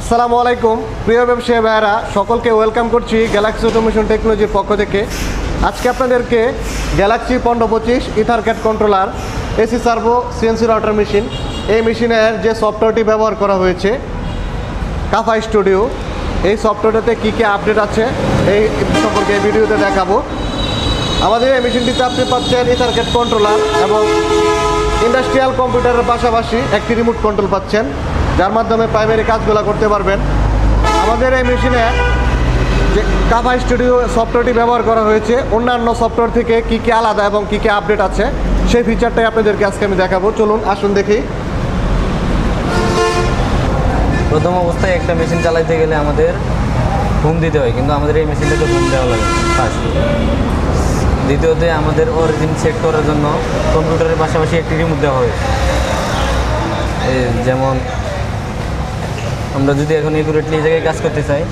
আসসালামু আলাইকুম। প্রিয় ব্যবসায়ী ভাইয়েরা, সকলকে ওয়েলকাম করছি গ্যালাক্সি অটোমেশন টেকনোলজির পক্ষ থেকে। আজকে আপনাদেরকে গ্যালাক্সি পনেরো পঁচিশ EtherCAT controller AC servo, CNC router machine এই মেশিনের যে সফটওয়্যারটি ব্যবহার করা হয়েছে, কাফা স্টুডিও, এই সফটওয়্যারটাতে কী কী আপডেট আছে, এই সম্পর্কে এই ভিডিওতে দেখাবো। আমাদের এই মেশিনটিতে আপনি পাচ্ছেন ইথারক্যাট কন্ট্রোলার এবং ইন্ডাস্ট্রিয়াল কম্পিউটারের পাশাপাশি একটি রিমোট কন্ট্রোল পাচ্ছেন। যার মাধ্যমে প্রাইমারি কাজগুলো করতে পারবেন। আমাদের এই মেশিনে যে কাভা স্টুডিও সফটওয়্যারটি ব্যবহার করা হয়েছে, অন্যান্য সফটওয়্যার থেকে কী কী আলাদা এবং কী কী আপডেট আছে, সেই ফিচারটাই আপনাদেরকে আজকে আমি দেখাবো। চলুন, আসুন দেখি। প্রথম অবস্থায় একটা মেশিন চালাইতে গেলে আমাদের ঘুম দিতে হয়, কিন্তু আমাদের এই মেশিনটাতে ঘুম দেওয়া লাগে ফার্স্ট দ্বিতীয়তে, আমাদের অরিজিন সেট করার জন্য কম্পিউটারের পাশাপাশি একটি রিমোট দেওয়া হয়। যেমন আমরা যদি এখন একুরেটলি এই জায়গায় কাজ করতে চাই,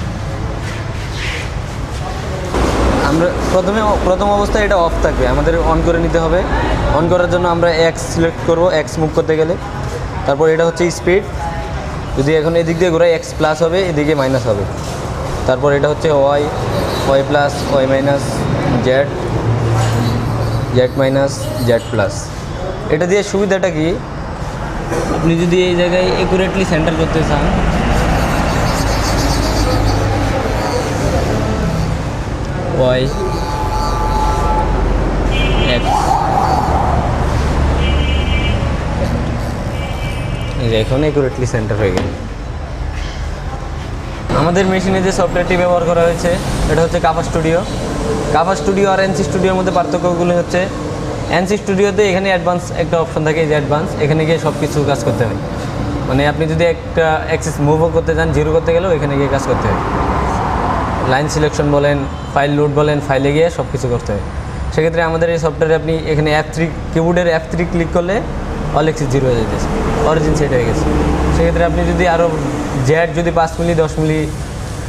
আমরা প্রথমে, প্রথম অবস্থায় এটা অফ থাকবে। আমাদের অন করে নিতে হবে। অন করার জন্য আমরা এক্স সিলেক্ট করব এক্স মুভ করতে গেলে। তারপর এটা হচ্ছে স্পিড যদি এখন এদিক দিয়ে ঘোরাই এক্স প্লাস হবে, এদিকে মাইনাস হবে। তারপর এটা হচ্ছে Y Y plus Y minus Z Z minus Z plus এটা দিয়ে সুবিধাটা কি? আপনি যদি এই জায়গায় একুরেটলি সেন্টার করতে চান এক্স এই এখন সেন্টার হয়ে গেল। আমাদের মেশিনে যে সফটওয়্যারটি ব্যবহার করা হয়েছে, এটা হচ্ছে কাফা স্টুডিও কাফা স্টুডিও আর এনসি স্টুডিওর মধ্যে পার্থক্যগুলো হচ্ছে এনসি স্টুডিওতে এখানে অ্যাডভান্স একটা অপশন থাকে যে অ্যাডভান্স এখানে গিয়ে সব কিছু কাজ করতে হয়। মানে আপনি যদি একটা অ্যাক্সেস মুভও করতে চান জিরো করতে গেলেও এখানে গিয়ে কাজ করতে হয়। লাইন সিলেকশন বলেন, ফাইল লোড বলেন, ফাইলে গিয়ে সব কিছু করতে হয়। সেক্ষেত্রে আমাদের এই সফটওয়্যারে আপনি এখানে অ্যাপ থ্রি কিবোর্ডের অ্যাপ থ্রি ক্লিক করলে অলেক্সি জিরো হয়ে যেতেছে অরিজিন সেট হয়ে গেছে। সেক্ষেত্রে আপনি যদি আরও জেড যদি পাঁচ মিলি, দশ মিলি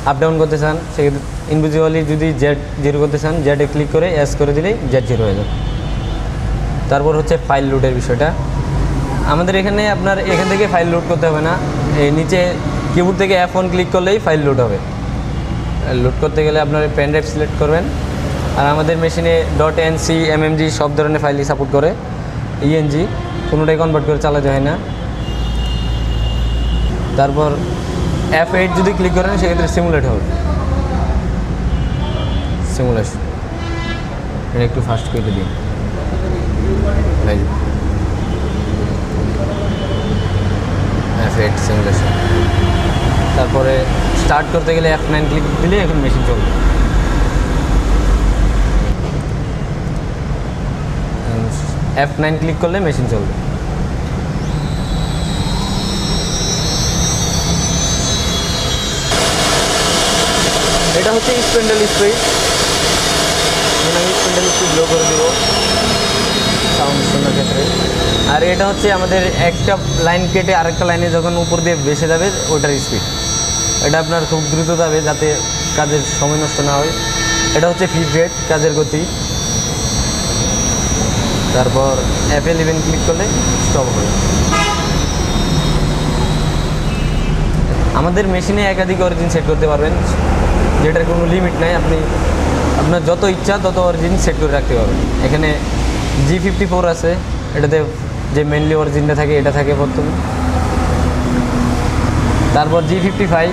আপ ডাউন করতে চান, সেক্ষেত্রে ইনভিজুয়ালি যদি জেড জিরো করতে চান জেডে ক্লিক করে অ্যাস করে দিলেই জেড জিরো হয়ে যাবে। তারপর হচ্ছে ফাইল লোডের বিষয়টা। আমাদের এখানে আপনার এখান থেকে ফাইল লোড করতে হবে না। এই নিচে কিবোর্ড থেকে অ্যাপ ফোন ক্লিক করলেই ফাইল লোড হবে। লোড করতে গেলে আপনার পেন ড্রাইভ সিলেক্ট করবেন। আর আমাদের মেশিনে ডট এন সি এমএমজি সব ধরনের ফাইলই সাপোর্ট করে। ইএনজি কোনোটাই কনভার্ট করে চালাতে হয় না। তারপর এফ এইট যদি ক্লিক করেন, সেক্ষেত্রে সিমুলেট হবে। সিমুলেশন এটা একটু ফাস্ট করে দিই। এফ এইট সিমুলেশন তারপরে স্টার্ট করতে গেলে এফ নাইন ক্লিক দিলে এখন মেশিন চলবে। এফ নাইন ক্লিক করলে মেশিন চলবে। এটা হচ্ছে স্পেন্ডেল স্পিড আমি স্পেন্ডেল স্পিড লো করে দেবো। সাউন্ড শোনার ক্ষেত্রে। আর এটা হচ্ছে আমাদের একটা লাইন কেটে আরেকটা লাইনে যখন উপর দিয়ে বেসে যাবে, ওটার স্পিড এটা আপনার খুব দ্রুত যাবে যাতে কাজের সময় নষ্ট না হয়। এটা হচ্ছে ফিট রেট কাজের গতি। তারপর অ্যাপ ইলেভেন ক্লিক করলে স্টপ হবে। আমাদের মেশিনে একাধিক অরিজিন সেট করতে পারবেন, যেটার কোনো লিমিট নাই। আপনি আপনার যত ইচ্ছা তত অরিজিন সেট করে রাখতে পারবেন। এখানে জি ফিফটি ফোর আছে, এটাতে যে মেনলি অরিজিনটা থাকে, এটা থাকে প্রথমে তারপর G fifty five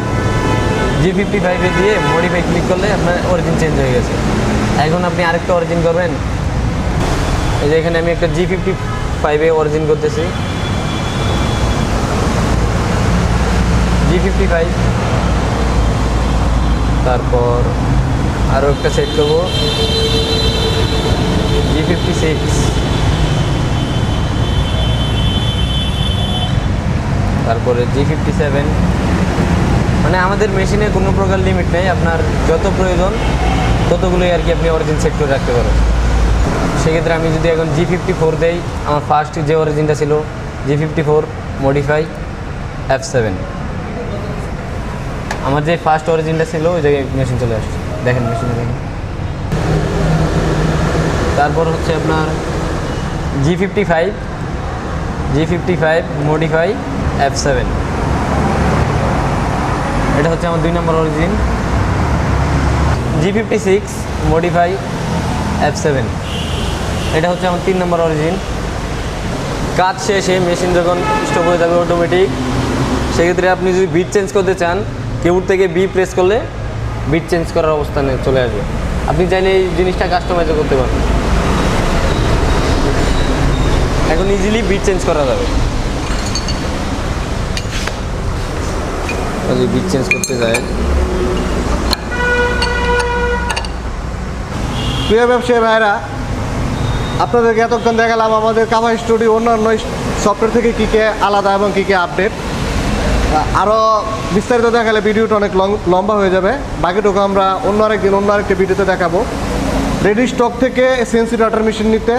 G fifty ফাইভে দিয়ে মডিফাই ক্লিক করলে আপনার অরিজিন চেঞ্জ হয়ে গেছে। এখন আপনি আরেকটা অরিজিন করবেন। এই যে এখানে আমি একটা জি ফিফটি ফাইভে অরিজিন করতেছি। জি ফিফটি ফাইভ তারপর আরও একটা সেট করব। জি ফিফটি সিক্স তারপরে জি ফিফটি সেভেন মানে আমাদের মেশিনে কোনো প্রকার লিমিট নেই, আপনার যত প্রয়োজন, ততগুলোই আর কি আপনি অরিজিন সেট করে রাখতে পারেন সেক্ষেত্রে আমি যদি এখন জি ফিফটি ফোর দেই, আমার ফার্স্ট যে অরিজিনটা ছিল G fifty four modify F seven আমার যে ফার্স্ট অরিজিনটা ছিল, ওই জায়গায় মেশিন চলে আসছে। দেখেন মেশিনে দেখেন। তারপর হচ্ছে আপনার G fifty five G fifty five modify F seven এটা হচ্ছে আমার দুই নম্বর origin G fifty six modify F seven এটা হচ্ছে আমার তিন নম্বর অরিজিন কাজ শেষে মেশিন যখন স্টপ হয়ে যাবে অটোমেটিক সেক্ষেত্রে আপনি যদি বিট চেঞ্জ করতে চান কিবোর্ড থেকে বি প্রেস করলে বিট চেঞ্জ করার অবস্থানে চলে আসবে। আপনি চাইলে এই জিনিসটা কাস্টমাইজও করতে পারবেন এখন ইজিলি বিট চেঞ্জ করা যাবে। যদি বিট চেঞ্জ করতে যায়। প্রিয় ব্যবসায়ী ভাইরা আপনাদেরকে এতক্ষণ দেখালাম আমাদের কাভা স্টুডিও অন্যান্য সফটওয়্যার থেকে কী কে আলাদা এবং কী কে আপডেট আরও বিস্তারিত দেখালে ভিডিওটা অনেক লম্বা হয়ে যাবে। বাকিটুকু আমরা অন্য আরেকদিন, অন্য আরেকটা ভিডিওতে দেখাবো। রেডি স্টক থেকে সিএনসি ডাটার মেশিন নিতে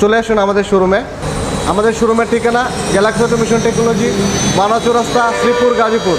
চলে আসুন আমাদের শোরুমে আমাদের শোরুমের ঠিকানা গ্যালাক্সি অটোমেশন টেকনোলজি মানা চৌরাস্তা শ্রীপুর, গাজীপুর।